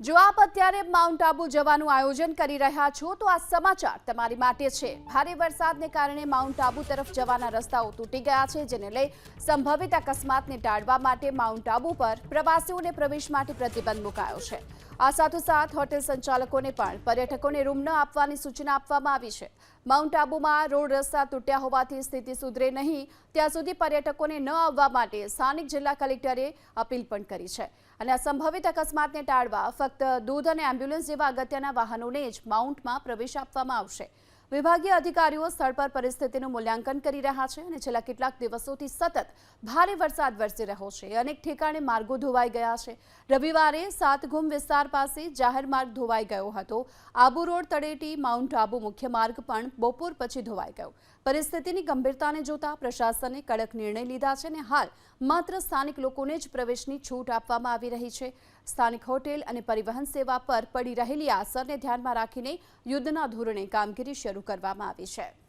જો આપ અત્યારે માઉન્ટ આબુ જવાનું આયોજન કરી રહ્યા છો, તો આ સમાચાર તમારી માટે છે. ભારે વરસાદને કારણે માઉન્ટ આબુ તરફ જવાના રસ્તાઓ તૂટી ગયા છે, જેને લઈ સંભવિત અકસ્માતને ટાળવા માટે માઉન્ટ આબુ પર પ્રવાસીઓને પ્રવેશ માટે પ્રતિબંધ મુકાયો છે. આ સાથોસાથ હોટેલ સંચાલકોને પણ પર્યટકોને રૂમ ન આપવાની સૂચના આપવામાં આવી છે. માઉન્ટ આબુમાં રોડ રસ્તા તૂટ્યા હોવાથી સ્થિતિ સુધરે નહીં, ત્યાં સુધી પર્યટકોને ન આવવા માટે સ્થાનિક જિલ્લા કલેક્ટરે અપીલ પણ કરી છે. અને આ સંભવિત અકસ્માતને ટાળવા ફક્ત દૂધ અને એમ્બ્યુલન્સ જેવા અગત્યના વાહનોને જ માઉન્ટમાં પ્રવેશ આપવામાં આવશે. વિભાગીય અધિકારીઓ સ્થળ પર પરિસ્થિતિનું મૂલ્યાંકન કરી રહ્યા છે અને છેલ્લા કેટલાક દિવસોથી સતત ભારે વરસાદ વરસી રહ્યો છે. અનેક ઠેકાણે માર્ગો ધોવાઈ ગયા છે. રવિવારે સાતગુમ વિસ્તાર પાસે જાહેર માર્ગ ધોવાઈ ગયો હતો. આબુ રોડ તળેટી, માઉન્ટ આબુ મુખ્ય માર્ગ પણ બપોર પછી ધોવાઈ ગયો. પરિસ્થિતિની ગંભીરતાને જોતા પ્રશાસને કડક નિર્ણય લીધા છે અને હાલ માત્ર સ્થાનિક લોકોને જ પ્રવેશની છૂટ આપવામાં આવી રહી છે. સ્થાનિક હોટેલ અને પરિવહન સેવા પર પડી રહેલી અસરને ધ્યાનમાં રાખીને યુદ્ધના ધોરણે કામગીરી શરૂ કરવામાં આવી છે.